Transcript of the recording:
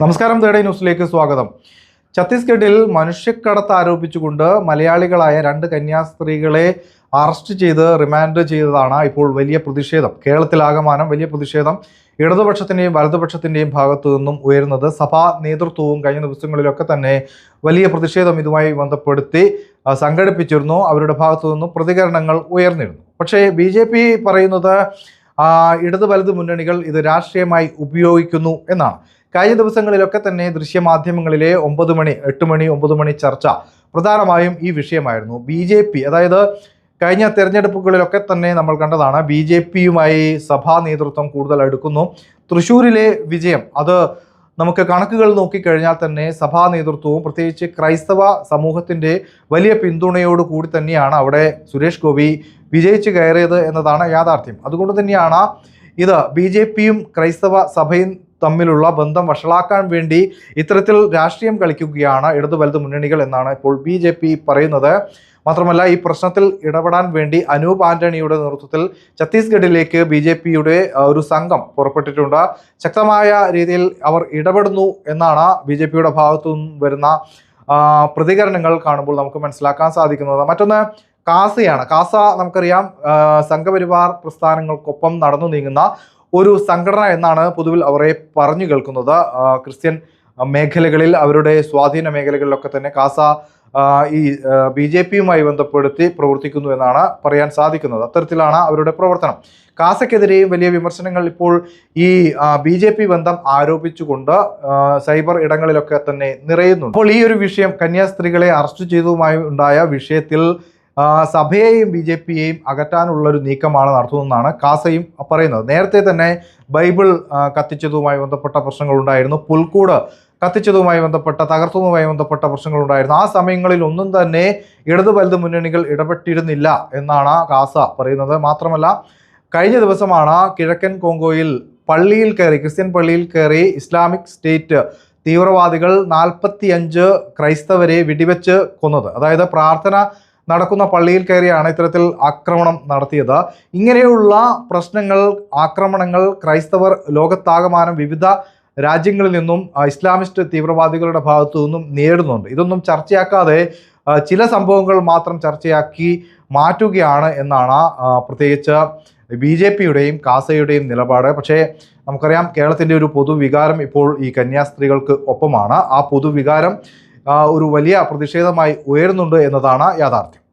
നമസ്കാരം തേടേ ന്യൂസിലേക്ക് സ്വാഗതം. ഛത്തീസ്ഗഡിൽ മനുഷ്യക്കടത്ത് ആരോപിച്ചുകൊണ്ട് മലയാളികളായ രണ്ട് കന്യാസ്ത്രീകളെ അറസ്റ്റ് ചെയ്ത് റിമാൻഡ് ചെയ്തതാണ് ഇപ്പോൾ വലിയ പ്രതിഷേധം. കേരളത്തിലാകമാനം വലിയ പ്രതിഷേധം ഇടതുപക്ഷത്തിന്റെയും വലതുപക്ഷത്തിന്റെയും ഭാഗത്തു നിന്നും ഉയരുന്നത് സഭാ നേതൃത്വവും കഴിഞ്ഞ ദിവസങ്ങളിലൊക്കെ തന്നെ വലിയ പ്രതിഷേധം ഇതുമായി ബന്ധപ്പെടുത്തി സംഘടിപ്പിച്ചിരുന്നു. അവരുടെ ഭാഗത്തു നിന്നും പ്രതികരണങ്ങൾ ഉയർന്നിരുന്നു. പക്ഷേ ബി പറയുന്നത് ഇടത് വലത് മുന്നണികൾ ഇത് രാഷ്ട്രീയമായി ഉപയോഗിക്കുന്നു എന്നാണ്. കഴിഞ്ഞ ദിവസങ്ങളിലൊക്കെ തന്നെ ദൃശ്യമാധ്യമങ്ങളിലെ ഒമ്പത് മണി എട്ട് മണി ഒമ്പത് മണി ചർച്ച പ്രധാനമായും ഈ വിഷയമായിരുന്നു. ബി ജെ പി അതായത് കഴിഞ്ഞ തെരഞ്ഞെടുപ്പുകളിലൊക്കെ തന്നെ നമ്മൾ കണ്ടതാണ് ബി ജെ പിയുമായി സഭാ നേതൃത്വം കൂടുതൽ എടുക്കുന്നു തൃശ്ശൂരിലെ വിജയം അത് നമുക്ക് കണക്കുകൾ നോക്കിക്കഴിഞ്ഞാൽ തന്നെ സഭാ നേതൃത്വവും പ്രത്യേകിച്ച് ക്രൈസ്തവ സമൂഹത്തിന്റെ വലിയ പിന്തുണയോട് കൂടി തന്നെയാണ് അവിടെ സുരേഷ് ഗോപി വിജയിച്ച് കയറിയത് എന്നതാണ് യാഥാർത്ഥ്യം. അതുകൊണ്ട് തന്നെയാണ് ഇത് ബി ജെ പിയും ക്രൈസ്തവ സഭയും തമ്മിലുള്ള ബന്ധം വഷളാക്കാൻ വേണ്ടി ഇത്തരത്തിൽ രാഷ്ട്രീയം കളിക്കുകയാണ് ഇടതു വലത് മുന്നണികൾ എന്നാണ് ഇപ്പോൾ ബി ജെ പി പറയുന്നത്. മാത്രമല്ല ഈ പ്രശ്നത്തിൽ ഇടപെടാൻ വേണ്ടി അനൂപ് ആന്റണിയുടെ നേതൃത്വത്തിൽ ഛത്തീസ്ഗഡിലേക്ക് ബി ജെ പിയുടെ ഒരു സംഘം പുറപ്പെട്ടിട്ടുണ്ട്. ശക്തമായ രീതിയിൽ അവർ ഇടപെടുന്നു എന്നാണ് ബി ജെ പിയുടെ ഭാഗത്തു നിന്നും വരുന്ന പ്രതികരണങ്ങൾ കാണുമ്പോൾ നമുക്ക് മനസ്സിലാക്കാൻ സാധിക്കുന്നത്. മറ്റൊന്ന് കാസയാണ്. കാസ നമുക്കറിയാം സംഘപരിവാർ പ്രസ്ഥാനങ്ങൾക്കൊപ്പം നടന്നു നീങ്ങുന്ന ഒരു സംഘടന എന്നാണ് പൊതുവിൽ അവരെ പറഞ്ഞു കേൾക്കുന്നത്. ക്രിസ്ത്യൻ മേഖലകളിൽ അവരുടെ സ്വാധീന മേഖലകളിലൊക്കെ തന്നെ കാസ ഈ ബി ജെ പിയുമായി ബന്ധപ്പെടുത്തി പ്രവർത്തിക്കുന്നു എന്നാണ് പറയാൻ സാധിക്കുന്നത്. അത്തരത്തിലാണ് അവരുടെ പ്രവർത്തനം. കാസയ്ക്കെതിരെയും വലിയ വിമർശനങ്ങൾ ഇപ്പോൾ ഈ ബി ജെ പി ബന്ധം ആരോപിച്ചുകൊണ്ട് സൈബർ ഇടങ്ങളിലൊക്കെ തന്നെ നിറയുന്നുണ്ട്. അപ്പോൾ ഈ ഒരു വിഷയം കന്യാസ്ത്രീകളെ അറസ്റ്റ് ചെയ്തതുമായി ഉണ്ടായ വിഷയത്തിൽ സഭയെയും ബി ജെ പിയെയും അകറ്റാനുള്ളൊരു നീക്കമാണ് നടത്തുന്നതെന്നാണ് കാസയും പറയുന്നത്. നേരത്തെ തന്നെ ബൈബിൾ കത്തിച്ചതുമായി ബന്ധപ്പെട്ട പ്രശ്നങ്ങളുണ്ടായിരുന്നു. പുൽക്കൂട് കത്തിച്ചതുമായി ബന്ധപ്പെട്ട തകർത്തതുമായി ബന്ധപ്പെട്ട പ്രശ്നങ്ങളുണ്ടായിരുന്നു. ആ സമയങ്ങളിൽ ഒന്നും തന്നെ ഇടതു വലത് മുന്നണികൾ ഇടപെട്ടിരുന്നില്ല എന്നാണ് കാസ പറയുന്നത്. മാത്രമല്ല കഴിഞ്ഞ ദിവസമാണ് കിഴക്കൻ കോങ്കോയിൽ പള്ളിയിൽ കയറി ക്രിസ്ത്യൻ പള്ളിയിൽ കയറി ഇസ്ലാമിക് സ്റ്റേറ്റ് തീവ്രവാദികൾ നാൽപ്പത്തിയഞ്ച് ക്രൈസ്തവരെ വെടിവെച്ച് കൊന്നത്. അതായത് പ്രാർത്ഥന നടക്കുന്ന പള്ളിയിൽ കയറിയാണ് ഇത്തരത്തിൽ ആക്രമണം നടത്തിയത്. ഇങ്ങനെയുള്ള പ്രശ്നങ്ങൾ ആക്രമണങ്ങൾ ക്രൈസ്തവർ ലോകത്താകമാനം വിവിധ രാജ്യങ്ങളിൽ നിന്നും ഇസ്ലാമിസ്റ്റ് തീവ്രവാദികളുടെ ഭാഗത്തു നിന്നും നേരിടുന്നുണ്ട്. ഇതൊന്നും ചർച്ചയാക്കാതെ ചില സംഭവങ്ങൾ മാത്രം ചർച്ചയാക്കി മാറ്റുകയാണ് എന്നാണ് പ്രത്യേകിച്ച് ബി ജെ പിയുടെയും കാസയുടെയും നിലപാട്. പക്ഷേ നമുക്കറിയാം കേരളത്തിന്റെ ഒരു പൊതുവികാരം ഇപ്പോൾ ഈ കന്യാസ്ത്രീകൾക്ക് ഒപ്പമാണ്. ആ പൊതുവികാരം ഒരു വലിയ പ്രതിഷേധമായി ഉയരുന്നുണ്ട് എന്നതാണ് യാഥാർത്ഥ്യം.